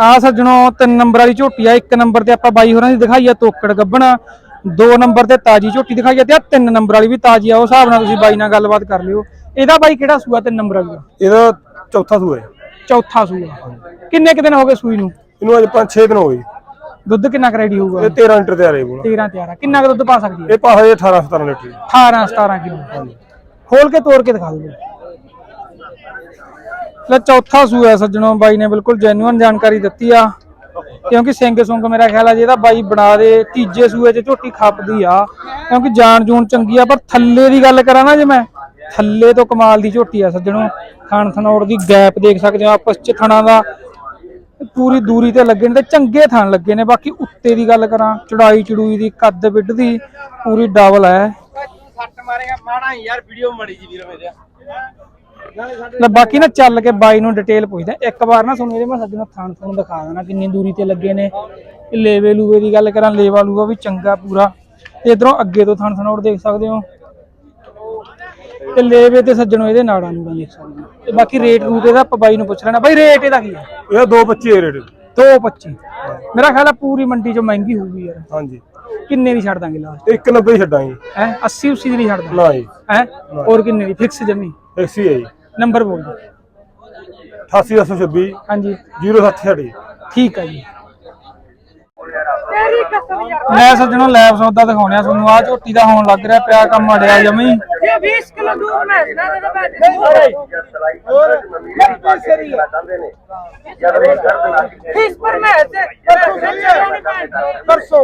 ਆ ਸੱਜਣੋ ਤਿੰਨ ਨੰਬਰ ਵਾਲੀ ਝੋਟੀ ਆ। ਇੱਕ ਨੰਬਰ ਤੇ ਆਪਾਂ ਬਾਈ ਹੋਰਾਂ ਦੀ ਦਿਖਾਈ ਆ ਤੋਕੜ ਗੱਬਣਾ। ਦੋ ਨੰਬਰ ਤੇ ਤਾਜੀ ਝੋਟੀ ਦਿਖਾਈ ਆ ਤੇ ਆ ਤਿੰਨ ਨੰਬਰ ਵਾਲੀ ਵੀ ਤਾਜੀ ਆ। ਉਸ ਹਿਸਾਬ ਨਾਲ ਤੁਸੀਂ ਬਾਈ ਨਾਲ ਗੱਲਬਾਤ ਕਰ ਲਿਓ। ਇਹਦਾ ਬਾਈ ਕਿਹੜਾ ਸੂਆ ਤਿੰਨ ਨੰਬਰ ਵਾਲੀ ਦਾ? ਇਹਦਾ ਚੌਥਾ ਸੂਆ ਹੈ। ਚੌਥਾ ਸੂਆ। ਕਿੰਨੇ ਕੁ ਦਿਨ ਹੋ ਗਏ ਸੂਈ ਨੂੰ? ਇਹਨੂੰ ਅੱਜ 5-6 ਦਿਨ ਹੋ ਗਏ। ਦੁੱਧ ਕਿੰਨਾ ਕੁ ਰੈਡੀ ਹੋਊਗਾ? ਇਹ 13 ਲੀਟਰ ਤਿਆਰ ਹੈ ਬੋਲਾ 13 13 ਕਿੰਨਾ ਕੁ ਦੁੱਧ ਪਾ ਸਕਦੀ ਹੈ? ਇਹ ਪਾ ਹਜੇ 18-17 ਲੀਟਰ। ਜੀ। 18 17 ਕਿਲੋ। ਖੋਲ ਕੇ ਤੋੜ ਕੇ ਦਿਖਾ ਦਿਓ। ਲੈ ਚੌਥਾ ਸੂਆ ਹੈ ਸੱਜਣੋ, ਬਾਈ ਨੇ ਬਿਲਕੁਲ ਜੈਨੂਇਨ ਜਾਣਕਾਰੀ ਦਿੱਤੀ ਆ। ਕਿਉਂਕਿ ਸਿੰਘ ਸੁੰਗ ਮੇਰਾ ਖਿਆਲ ਆ, ਜੇ ਇਹਦਾ ਬਾਈ ਬਣਾ ਦੇ, ਤੀਜੇ ਸੂਏ 'ਚ ਝੋਟੀ ਖੱਪਦੀ ਆ। ਕਿਉਂਕਿ ਜਾਨ ਜੂਨ ਚੰਗੀ ਆ, ਪਰ ਥੱਲੇ ਦੀ ਗੱਲ ਕਰਾਂ ਨਾ ਜੇ ਮੈਂ, ਥੱਲੇ ਤੋਂ ਕਮਾਲ ਦੀ ਝੋਟੀ ਆ ਸੱਜਣੋ। ਖਾਨ ਥਨੌੜ ਦੀ ਗੈਪ ਦੇਖ ਸਕਦੇ ਹੋ, ਆਪਸ 'ਚ ਥਣਾ ਦਾ ਪੂਰੀ ਦੂਰੀ ਤੇ ਲੱਗੇ ਨੇ ਤੇ ਚੰਗੇ ਥਣ ਲੱਗੇ ਨੇ। ਬਾਕੀ ਉੱਤੇ ਦੀ ਗੱਲ ਕਰਾਂ ਚੜਾਈ ਚੜੂਈ ਦੀ, ਕੱਦ ਵਿੱਡ ਦੀ ਪੂਰੀ ਡਬਲ ਹੈ। ਸੱਟ ਮਾਰੇਗਾ ਮਾਣਾ ਯਾਰ ਵੀਡੀਓ ਮੜੀ ਜੀ ਵੀਰ ਮੇਰੇ। ਲੈ ਬਾਕੀ ਨਾ ਚੱਲ ਕੇ ਬਾਈ ਨੂੰ ਡਿਟੇਲ ਪੁੱਛਦਾ ਇੱਕ ਵਾਰ ਨਾ ਤੁਹਾਨੂੰ ਇਹਦੇ ਮੈਂ ਸੱਜਣਾ ਥਾਣ ਥਾਣ ਦਿਖਾ ਦੇਣਾ ਕਿੰਨੀ ਦੂਰੀ ਤੇ ਲੱਗੇ ਨੇ। ਇਹ ਲੇਵੇ ਲੂਵੇ ਦੀ ਗੱਲ ਕਰਾਂ ਲੇਵਾ ਲੂਵਾ ਵੀ ਚੰਗਾ ਪੂਰਾ। ਤੇ ਇਧਰੋਂ ਅੱਗੇ ਤੋਂ ਥਾਣ ਥਣੋੜ ਦੇਖ ਸਕਦੇ ਹੋ। ਤੇ ਲੇਵੇ ਤੇ ਸੱਜਣੋ ਇਹਦੇ ਨਾੜਾਂ ਨੂੰ ਦੇਖ ਸਕਦੇ। ਹੋ ਤੇ ਬਾਕੀ ਰੇਟ ਰੂਟ ਇਹਦਾ ਆਪਾਂ ਬਾਈ ਨੂੰ ਪੁੱਛ ਲੈਣਾ। ਬਾਈ ਰੇਟ ਇਹਦਾ ਕੀ ਹੈ ਇਹਦਾ 225 ਹੈ ਰੇਟ। 225 ਮੇਰਾ ਖਿਆਲ ਆ ਪੂਰੀ ਮੰਡੀ ਚੋਂ ਮਹਿੰਗੀ ਹੋਊਗੀ ਯਾਰ। ਹਾਂਜੀ। ਕਿੰਨੇ ਦੀ ਛੱਡ ਦਾਂਗੇ ਲਾਸਟ ਇੱਕ 90 ਹੀ ਛੱਡਾਂਗੇ। ਹੈ? 80 80 ਦੀ ਨਹੀਂ ਛੱਡ ਦਾਂਗੇ। ਨਾ ਜੀ। ਹੈ? ਹੋਰ ਕਿੰਨੇ ਦੀ? ਫਿਕਸ ਜਮੀ? ਐਕਸੀ ਹੈ ਜੀ। ਨੰਬਰ ਬੋਲ ਦਿਓ। 8826 ਹਾਂਜੀ। 0760 ਜੀ ਠੀਕ ਹੈ ਜੀ। ਲੈ ਸੱਜਣੋ ਲੈਬ ਸੌਦਾ ਦਿਖਾਉਣਿਆ ਤੁਹਾਨੂੰ ਆ ਝੋਟੀ ਦਾ ਹੋਣ ਲੱਗ ਰਿਹਾ ਪਿਆ ਕੰਮ ਅੜਿਆ ਜਮੀ ये बीस किलो दूध में ना दे दे बीस पर में ऐसे परसों